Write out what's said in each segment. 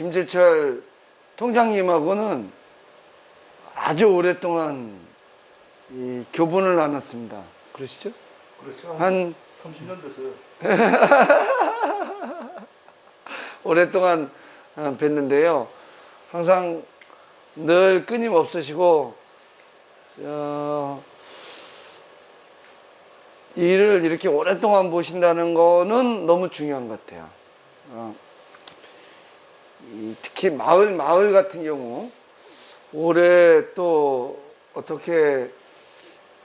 김재철 통장님하고는 아주 오랫동안 이 교분을 나눴습니다. 그러시죠? 그렇죠. 한 30년 됐어요. 오랫동안 어, 뵀는데요. 항상 늘 끊임없으시고 어, 일을 이렇게 오랫동안 보신다는 거는 너무 중요한 것 같아요. 어, 이 특히 마을 마을 같은 경우 올해 또 어떻게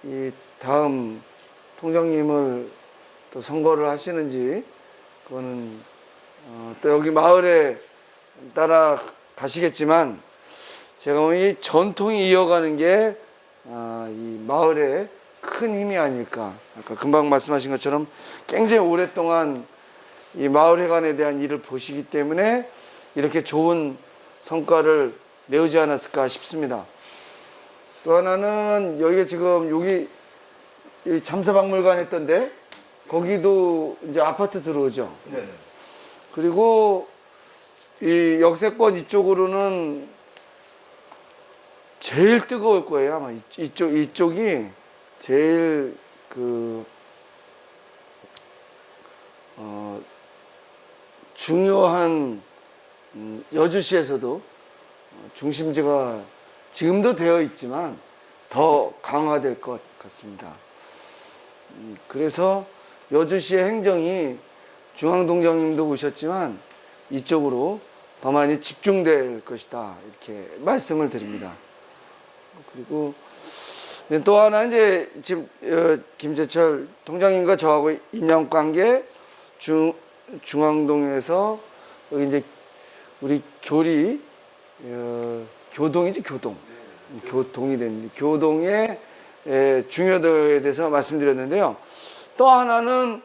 이 다음 통장님을 또 선거를 하시는지 그거는 어, 또 여기 마을에 따라 가시겠지만 제가 이 전통이 이어가는 게 아, 이 마을의 큰 힘이 아닐까. 아까 금방 말씀하신 것처럼 굉장히 오랫동안 이 마을회관에 대한 일을 보시기 때문에 이렇게 좋은 성과를 내오지 않았을까 싶습니다. 또 하나는 여기가 지금 여기 이 잠사박물관 했던데 거기도 이제 아파트 들어오죠. 네네. 그리고 이 역세권 이쪽으로는 제일 뜨거울 거예요 아마 이- 이쪽 이쪽이 제일 그 어, 중요한 음, 여주시에서도 어, 중심지가 지금도 되어 있지만 더 강화될 것 같습니다. 음, 그래서 여주시의 행정이 중앙동장님도 오셨지만 이쪽으로 더 많이 집중될 것이다 이렇게 말씀을 드립니다. 그리고 또 하나 이제 지금 어, 김재철 통장님과 저하고 인연 관계 중 중앙동에서 이제 우리 교리 어, 교동이지 교동 교동이 됩니다. 교동의 에, 중요도에 대해서 말씀드렸는데요. 또 하나는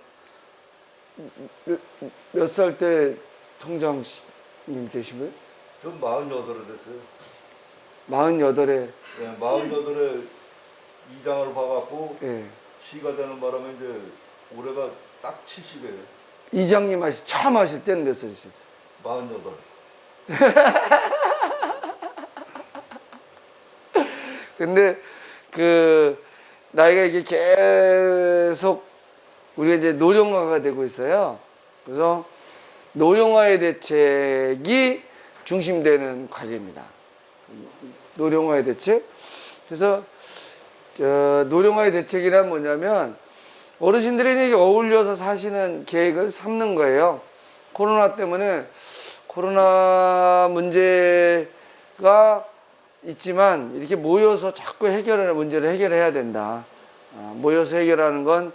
몇 살 때 통장님 되신 거예요? 전 48에 됐어요. 48에 네, 48에 이장을 봐갖고 예. 시가 되는 바람에 이제 올해가 딱 70이에요. 이장님 하시 처음 하실 때는 몇 살이셨어요? 48. 근데 그 나이가 이게 계속 우리가 이제 노령화가 되고 있어요. 그래서 노령화의 대책이 중심되는 과제입니다. 노령화의 대책. 그래서 저 노령화의 대책이란 뭐냐면 어르신들이 이제 어울려서 사시는 계획을 삼는 거예요. 코로나 때문에 코로나 문제가 있지만 이렇게 모여서 자꾸 해결하는 문제를 해결해야 된다. 아, 모여서 해결하는 건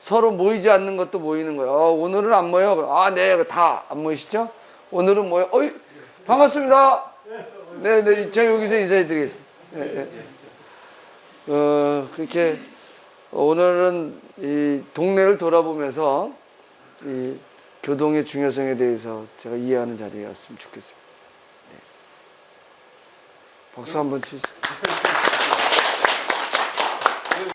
서로 모이지 않는 것도 모이는 거예요. 어, 오늘은 안 모여. 아, 네, 다 안 모이시죠? 오늘은 모여. 어이, 반갑습니다. 네, 네, 제가 여기서 인사해드리겠습니다. 네, 네. 어, 그렇게 오늘은 이 동네를 돌아보면서 이 교동의 중요성에 대해서 제가 이해하는 자리였으면 좋겠습니다. 네. 박수 한번 치시죠.